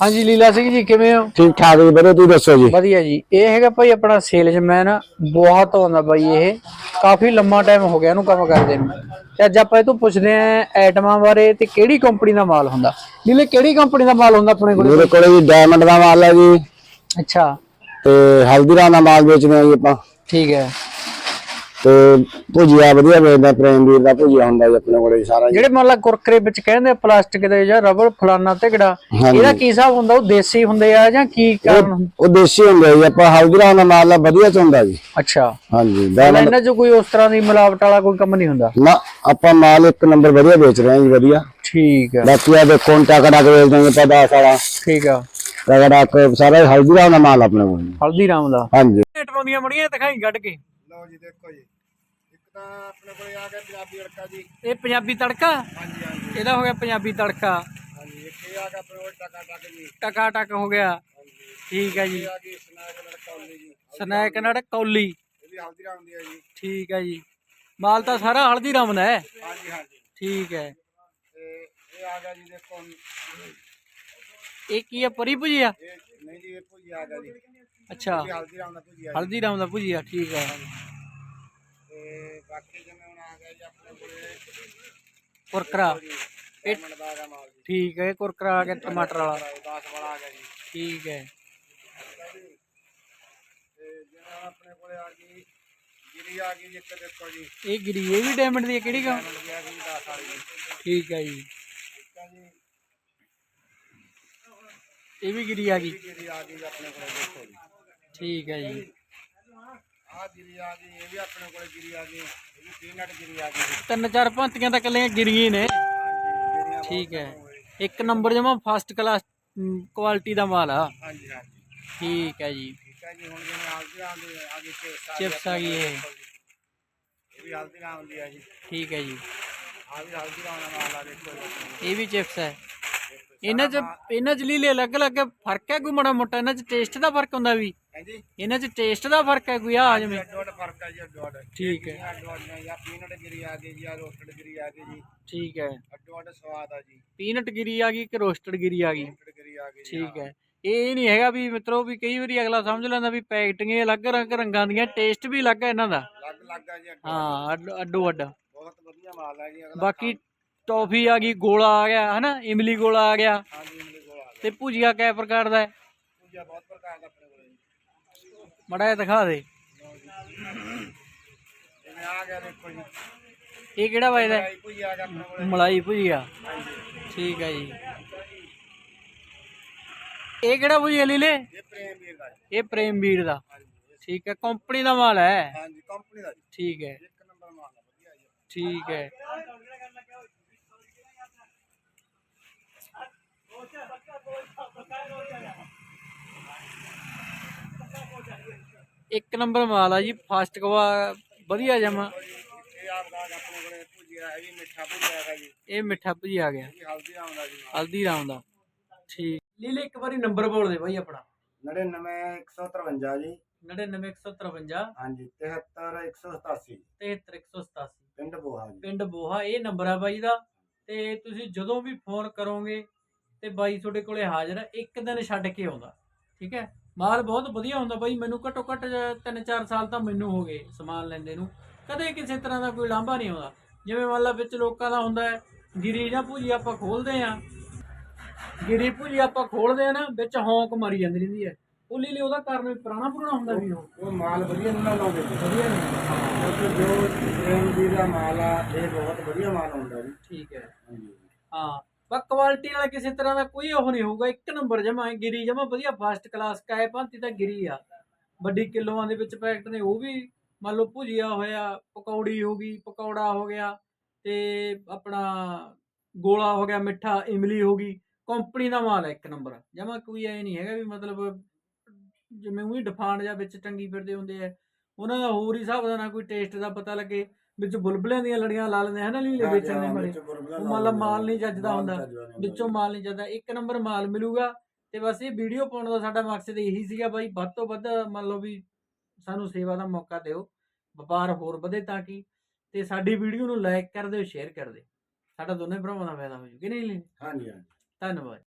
ਹਾਂਜੀ ਲੀਲਾ ਸਿੰਘ ਜੀ ਕਿਵੇਂ ਹੋ? ਠੀਕ ਠਾਕ ਜੀ ਵੀਰੇ ਤੁਸੀਂ ਦੱਸੋ ਜੀ? ਵਧੀਆ ਜੀ। ਇਹ ਹੈਗਾ ਭਾਈ ਆਪਣਾ ਸੇਲਸਮੈਨ ਬਹੁਤ ਆਉਂਦਾ ਬਾਈ ਇਹ। ਕਾਫੀ ਲੰਮਾ ਟਾਈਮ ਹੋ ਗਿਆ ਇਹਨੂੰ ਕੰਮ ਕਰਦੇ ਨੂੰ। ਤੇ ਅੱਜ ਆਪਾਂ ਇਹ ਤੋਂ ਪੁੱਛਦੇ ਆਂ ਐਟਮਾਂ ਬਾਰੇ ਤੇ ਕਿਹੜੀ ਕੰਪਨੀ ਦਾ ਮਾਲ ਹੁੰਦਾ। ਲੀਲੇ ਕਿਹੜੀ ਕੰਪਨੀ ਦਾ ਮਾਲ ਹੁੰਦਾ ਆਪਣੇ ਕੋਲ? ਮੇਰੇ ਕੋਲੇ ਜੀ ਡਾਇਮੰਡ ਦਾ ਮਾਲ ਹੈ ਜੀ। ਅੱਛਾ। ਤੇ ਹਲਦੀਰਾਮ ਦਾ ਮਾਲ ਵੇਚਦੇ ਆ ਜੀ ਆਪਾਂ। ਠੀਕ ਹੈ। ਤੇ ਭੁਜੀਆ ਵਧੀਆ ਵੇਚਦਾ ਪ੍ਰੇਮ ਵੀਰ ਦਾ ਭੁਜੀਆ ਹੁੰਦਾ ਜੀ ਆਪਣੇ ਕੋਲੇ ਸਾਰਾ ਜੀ। ਜਿਹੜੇ ਮੰਨ ਲਾ ਕੁਰਕਰੇ ਵਿੱਚ ਕਹਿੰਦੇ ਪਲਾਸਟਿਕ ਦੇ ਜਾਂ ਰਬੜ ਫਲਾਨਾ ਹਾਂਜੀ। ਇਹਦਾ ਕੀ ਹਿਸਾਬ ਹੁੰਦਾ? ਉਹ ਦੇਸੀ ਹੁੰਦੇ ਆ ਜਾਂ ਕੀ ਕਾਰਨ ਹੁੰਦਾ? ਉਹ ਦੇਸੀ ਹੁੰਦਾ ਜੀ ਆਪਾਂ ਹਲਦੀਰਾਮ ਦਾ ਮਾਲ ਆ ਵਧੀਆ ਚ ਹੁੰਦਾ ਜੀ। ਅੱਛਾ। ਹਾਂਜੀ ਮਤਲਬ ਇਹਨਾਂ 'ਚ ਕੋਈ ਉਸ ਤਰ੍ਹਾਂ ਦੀ ਮਿਲਾਵਟ ਵਾਲਾ ਕੋਈ ਕੰਮ ਨਹੀਂ ਹੁੰਦਾ? ਨਾ ਆਪਾਂ ਮਾਲ ਇੱਕ ਨੰਬਰ ਵਧੀਆ ਵੇਚ ਰਹੇ ਹਾਂ ਜੀ ਵਧੀਆ। ਠੀਕ ਹੈ ਬਾਕੀ ਆ ਦੇਖੋ ਹੁਣ ਟਾਕਾ ਟਾਕ ਵੇਚ ਦਾਂਗੇ ਪਤਾ ਸਾਰਾ ਠੀਕ ਆ। ਟਾਕਾ ਟਾਕ ਸਾਰਾ ਹਲਦੀਰਾਮ ਦਾ ਮਾਲ ਆਪਣੇ ਕੋਲ ਜੀ। ਹਲਦੀਰਾਮ ਦਾ? ਹਾਂਜੀ। ਦੀਆਂ ਮੜੀਆਂ ਦਿਖਾਈ ਕੱਢ ਕੇ। ਲਓ ਜੀ ਦੇਖੋ ਜੀ। ਇੱਕ ਤਾਂ ਆਪਣੇ ਕੋਲੇ ਆ ਗਿਆ ਪੰਜਾਬੀ ਅੜਕਾ ਜੀ। ਇਹ ਪੰਜਾਬੀ ਤੜਕਾ? ਹਾਂਜੀ ਹਾਂਜੀ। ਇਹਦਾ ਹੋ ਗਿਆ ਪੰਜਾਬੀ ਤੜਕਾ। ਹਾਂਜੀ ਇੱਕ ਇਹ ਆ ਗਿਆ ਆਪਣੇ ਕੋਲ ਟਕਾ ਟਕ ਜੀ। ਟਕਾ ਟਕ ਹੋ ਗਿਆ। ਠੀਕ ਹੈ ਜੀ। ਇਹ ਆ ਗਈ ਸਨੈਕ ਜੀ। ਨੜ ਕੌਲੀ। ਇਹ ਵੀ ਹਲਦੀਰਾਮ ਹੁੰਦੀ ਹੈ ਜੀ। ਠੀਕ ਹੈ ਜੀ। ਮਾਲ ਤਾਂ ਸਾਰਾ ਹਲਦੀਰਾਮ ਦਾ ਹੈ। ਹਾਂਜੀ ਹਾਂਜੀ। ਠੀਕ ਹੈ। ਇਹ ਆ ਗਿਆ ਜੀ ਦੇਖੋ ਇਹ ਕੀ ਹੈ ਪਰੀ ਭੁਜੀਆ? ਇਹ ਨਹੀਂ ਜੀ ਇਹ ਜੀ। ਅੱਛਾ। ਹਲਦੀਰਾਮ ਦਾ ਭੁਜੀਆ ਠੀਕ ਹੈ ਤੇ ਬਾਕੀ ਜਿਵੇਂ ਹੁਣ ਆ ਗਿਆ ਜੀ ਆਪਣੇ ਕੋਲੇ ਕੁਰਕਰਾ। ਇਹ ਡਾਇਮੰਡ ਦਾ ਆ ਗਿਆ ਮਾਲ ਜੀ। ਠੀਕ ਹੈ ਕੁਰਕਰਾ ਆ ਗਿਆ ਟਮਾਟਰ ਵਾਲਾ। 10 ਵਾਲਾ ਆ ਗਿਆ ਜੀ। ਠੀਕ ਹੈ ਤੇ ਜਿਵੇਂ ਹੁਣ ਆਪਣੇ ਕੋਲੇ ਆ ਗਈ ਗਿਰੀ ਆ ਗਈ ਜੀ ਇੱਕ ਦੇਖੋ ਜੀ। ਇਹ ਗਿਰੀ ਇਹ ਵੀ ਡਾਇਮੰਡ ਦੀ ਹੈ ਕਿਹੜੀ ਗਾ? ਮਿਲ ਗਿਆ ਜੀ 10 ਵਾਲੀ ਜੀ। ਠੀਕ ਹੈ ਜੀ। ਠੀਕ ਹੈ ਜੀ। ਇਹ ਵੀ ਗਿਰੀ ਆ ਗਈ? ਗਿਰੀ ਆ ਗਈ ਜੀ ਆਪਣੇ ਕੋਲੇ ਦੇਖੋ ਜੀ। ਠੀਕ ਹੈ ਜੀ। ਆਹ ਗਿਰੀ ਆ ਗਈ ਇਹ ਵੀ ਆਪਣੇ ਕੋਲੇ ਗਿਰੀ ਆ ਗਈ ਇਹ ਵੀ ਪੀਨਟ ਗਿਰੀ ਆ ਗਈ। ਜੀ ਤਿੰਨ ਚਾਰ ਭੰਤੀਆਂ ਤਾਂ ਕੱਲੀਆਂ ਗਿਰੀਆਂ ਨੇ। ਠੀਕ ਹੈ। ਇੱਕ ਨੰਬਰ ਜਮਾ ਫਸਟ ਕਲਾਸ ਕੁਆਲਿਟੀ ਦਾ ਮਾਲ ਆ। ਹਾਂਜੀ ਹਾਂਜੀ। ਠੀਕ ਹੈ ਜੀ। ਠੀਕ ਹੈ ਜੀ ਹੁਣ ਜਿਵੇਂ ਹਲਦੀਰਾਮ ਦੀ ਆ ਗਈ ਚਿਪਸ ਆ ਗਈ ਇਹ। ਇਹ ਵੀ ਹਲਦੀਰਾਮ ਦੀ ਆ ਜੀ। ਠੀਕ ਹੈ ਜੀ। ਆ ਵੀ ਹਲਦੀਰਾਮ ਦਾ ਮਾਲ ਆ ਦੇਖੋ ਇਹ ਵੀ ਚਿਪਸ ਹੈ। ਇਹਨਾਂ ਚ ਇਹਨਾਂ ਚ ਲੀਲੇ ਅਲੱਗ ਅਲੱਗ ਫ਼ਰਕ ਹੈ ਕੋਈ ਮਾੜਾ ਮੋਟਾ? ਇਹਨਾਂ ਚ ਟੇਸਟ ਦਾ ਫ਼ਰਕ ਹੁੰਦਾ ਵੀ। ਹਾਂਜੀ। ਇਹਨਾਂ ਚ ਟੇਸਟ ਦਾ ਫ਼ਰਕ ਹੈ ਕੋਈ? ਆ ਜਿਵੇਂ। ਅੱਡੋ ਅੱਡ ਫ਼ਰਕ ਹੈ ਜੀ ਅੱਡੋ ਅੱਡ ਠੀਕ ਹੈ। ਅੱਡੋ ਅੱਡ ਨੇ ਜਾਂ ਪੀਨਟ ਗਿਰੀ ਆ ਗਈ ਜਾਂ ਰੋਸਟਡ ਗਿਰੀ ਆ ਗਈ ਜੀ। ਠੀਕ ਹੈ। ਅੱਡੋ ਅੱਡ ਸਵਾਦ ਆ ਜੀ। ਪੀਨਟ ਗਿਰੀ ਆ ਗਈ ਕਿ ਰੋਸਟਡ ਗਿਰੀ ਆ ਗਈ? ਰੋਸਟਡ ਗਿਰੀ ਆ ਗਈ ਜੀ ਠੀਕ ਹੈ। ਇਹ ਨਹੀਂ ਹੈਗਾ ਵੀ ਮਿੱਤਰੋ ਵੀ ਕਈ ਵਾਰੀ ਅਗਲਾ ਸਮਝ ਲੈਂਦਾ ਵੀ ਪੈਕਟਿੰਗ ਇਹ ਅਲੱਗ ਰੰਗ ਰੰਗਾਂ ਦੀਆਂ ਟੇਸਟ ਵੀ ਅਲੱਗ ਹੈ ਇਹਨਾਂ ਦਾ। ਲੱਗ ਲੱਗ ਆ ਜੀ ਅੱਡੋ ਹਾਂ ਅੱਡ- ਅੱਡੋ ਅੱਡ ਬਹੁਤ ਵਧੀਆ ਮਾਲ ਹੈ ਜੀ ਅਗਲਾ ਬਾਕੀ ਟੌਫੀ ਆ ਗਈ ਗੋਲਾ ਆ ਗਿਆ ਹਨਾ? ਇਮਲੀ ਗੋਲਾ ਆ ਗਿਆ। ਹਾਂਜੀ ਮੇਰੇ ਕੋਲ ਆ ਗਿਆ। ਤੇ ਭੁਜੀਆ ਕੈ ਪ੍ਰਕਾਰ ਦਾ ਹੈ? ਪੂਜਾ ਬਹੁਤ ਪ੍ਰਕਾਰ ਦਾ ਆਪਣੇ ਕੋਲ ਜੀ। ਮੜਾ ਜਿਹਾ ਦਿਖਾ ਦੇ। ਜਿਵੇਂ ਆ ਗਿਆ ਦੇਖੋ ਜੀ। ਇਹ ਕਿਹੜਾ ਵਜਦਾ ਮਲਾਈ ਭੁਜੀਆ ਠੀਕ ਹੈ ਜੀ। ਇਹ ਕਿਹੜਾ ਭੁਜੀਆ ਲੀਲੇ? ਇਹ ਪ੍ਰੇਮ ਵੀਰ ਦਾ ਇਹ ਪ੍ਰੇਮ ਵੀਰ ਦਾ। ਠੀਕ ਹੈ ਕੰਪਨੀ ਦਾ ਮਾਲ ਹੈ। ਹਾਂਜੀ ਕੰਪਨੀ ਦਾ ਠੀਕ ਹੈ। ਇੱਕ ਨੰਬਰ ਮਾਲ ਆ ਵਧੀਆ ਜੀ। ਠੀਕ ਹੈ। ਇੱਕ ਨੰਬਰ ਮਾਲ ਆ ਜੀ ਫਾਸਟ ਕਵਾ ਵਧੀਆ ਜਮਾ। ਇਹ ਮਿੱਠਾ ਭੁਜੀ ਆ ਗਿਆ। ਹਲਦੀ ਰਾਮ ਦਾ। ਠੀਕ। ਲੀਲੇ ਇੱਕ ਵਾਰੀ ਨੰਬਰ ਬੋਲ ਦੇ ਬਾਈ ਆਪਣਾ। 99 153 ਜੀ। 99153 ਹਾਂਜੀ 73 187 73187 ਪਿੰਡ ਬੋਹਾ ਜੀ। ਪਿੰਡ ਬੋਹਾ ਇਹ ਨੰਬਰ ਆ ਬਾਈ ਦਾ। ਤੇ ਤੁਸੀਂ ਜਦੋਂ ਵੀ ਫੋਨ ਕਰੋਗੇ ਤੇ ਬਾਈ ਤੁਹਾਡੇ ਕੋਲੇ ਹਾਜ਼ਰ ਹੈ ਇੱਕ ਦਿਨ ਛੱਡ ਕੇ ਆਉਂਦਾ। ਠੀਕ ਹੈ? ਮਾਲ ਬਹੁਤ ਵਧੀਆ ਹੁੰਦਾ ਬਾਈ ਮੈਨੂੰ ਘੱਟੋ ਘੱਟ 3-4 ਸਾਲ ਤਾਂ ਮੈਨੂੰ ਹੋ ਗਏ ਸਮਾਨ ਲੈਂਦੇ ਨੂੰ। ਕਦੇ ਕਿਸੇ ਤਰ੍ਹਾਂ ਦਾ ਕੋਈ ਲਾਂਭਾ ਨਹੀਂ ਆਉਂਦਾ। ਜਿਵੇਂ ਮੰਨ ਲਾ ਵਿੱਚ ਲੋਕਾਂ ਦਾ ਹੁੰਦਾ ਹੈ ਗਿਰੀ ਜਾਂ ਭੂਜੀ ਆਪਾਂ ਖੋਲਦੇ ਆ ਗਿਰੀ ਭੂਜੀ ਆਪਾਂ ਖੋਲਦੇ ਆ ਨਾ ਵਿੱਚ ਹੌਂਕ ਮਾਰੀ ਜਾਂਦੀ ਰਹਿੰਦੀ ਹੈ। ਉਹ ਲਈ ਉਹਦਾ ਕਾਰਨ ਵੀ ਪੁਰਾਣਾ ਪੁਰਾਣਾ ਹੁੰਦਾ ਵੀ ਉਹ। ਉਹ ਮਾਲ ਵਧੀਆ ਨਹੀਂ ਨਾ ਲਾਉਂਦੇ। ਵਧੀਆ ਨਹੀਂ। ਕਿਉਂਕਿ ਜੋ ਪ੍ਰੇਮ ਵੀਰ ਦਾ ਮਾਲ ਆ ਇਹ ਬਹੁਤ ਵਧੀਆ ਮਾਲ ਹੁੰਦਾ ਜੀ। ਠੀਕ ਹੈ। ਹਾਂ। ਬਸ ਕੁਆਲਿਟੀ ਨਾਲ ਕਿਸੇ ਤਰ੍ਹਾਂ ਦਾ ਕੋਈ ਉਹ ਨਹੀਂ ਹੋਊਗਾ, ਇੱਕ ਨੰਬਰ ਜਮਾ ਗਿਰੀ ਜਮਾ, ਵਧੀਆ ਫਸਟ ਕਲਾਸ ਕਾਏ ਭਾਂਤੀ ਤਾਂ ਗਿਰੀ ਆ। ਵੱਡੀ ਕਿਲੋਆਂ ਦੇ ਵਿੱਚ ਪੈਕਟ ਨੇ, ਉਹ ਵੀ ਮੰਨ ਲਓ ਭੁਜੀਆ ਹੋਇਆ, ਪਕੌੜੀ ਹੋ ਗਈ, ਪਕੌੜਾ ਹੋ ਗਿਆ, ਤੇ ਆਪਣਾ ਗੋਲਾ ਹੋ ਗਿਆ, ਮਿੱਠਾ, ਇਮਲੀ ਹੋ ਗਈ ਕੰਪਨੀ ਦਾ ਮਾਲ ਹੈ ਇੱਕ ਨੰਬਰ ਜਮਾ ਕੋਈ ਐ ਨਹੀਂ ਹੈਗਾ ਵੀ ਮਤਲਬ ਜਿਵੇਂ ਉਹੀ ਡਿਫਾਂਡ ਜਾਂ ਵਿੱਚ ਟੰਗੀ ਫਿਰਦੇ ਹੁੰਦੇ ਆ, ਉਹਨਾਂ ਦਾ ਹੋਰ ਹੀ ਹਿਸਾਬ ਦਾ ਨਾ ਕੋਈ ਟੇਸਟ ਦਾ ਪਤਾ ਲੱਗੇ। ਵਿੱਚ ਬੁਲਬੁਲਿਆਂ ਦੀਆਂ ਲੜੀਆਂ ਲਾ ਲੈਂਦੇ ਹਨ ਲੀਲੇ ਵੇਚਣ ਦੇ ਮਾਰੇ ਉਹ ਮੰਨ ਲਾ ਮਾਲ ਨਹੀਂ ਜੱਜਦਾ ਹੁੰਦਾ ਵਿੱਚੋਂ ਮਾਲ ਨਹੀਂ ਜਾਂਦਾ ਇੱਕ ਨੰਬਰ ਮਾਲ ਮਿਲੂਗਾ। ਤੇ ਬਸ ਇਹ ਵੀਡੀਓ ਪਾਉਣ ਦਾ ਸਾਡਾ ਮਕਸਦ ਇਹੀ ਸੀਗਾ ਬਾਈ ਵੱਧ ਤੋਂ ਵੱਧ ਮੰਨ ਲਓ ਵੀ ਸਾਨੂੰ ਸੇਵਾ ਦਾ ਮੌਕਾ ਦਿਓ ਵਪਾਰ ਹੋਰ ਵਧੇ ਤਾਂ ਕਿ ਤੇ ਸਾਡੀ ਵੀਡੀਓ ਨੂੰ ਲਾਈਕ ਕਰ ਦਿਓ ਸ਼ੇਅਰ ਕਰ ਦਿਓ। ਸਾਡਾ ਦੋਨੇ ਭਰਾਵਾਂ ਦਾ ਫਾਇਦਾ ਹੋ ਜੂ ਕਿ ਨਹੀਂ ਲੀ ਹਾਂਜੀ ਹਾਂਜੀ। ਧੰਨਵਾਦ।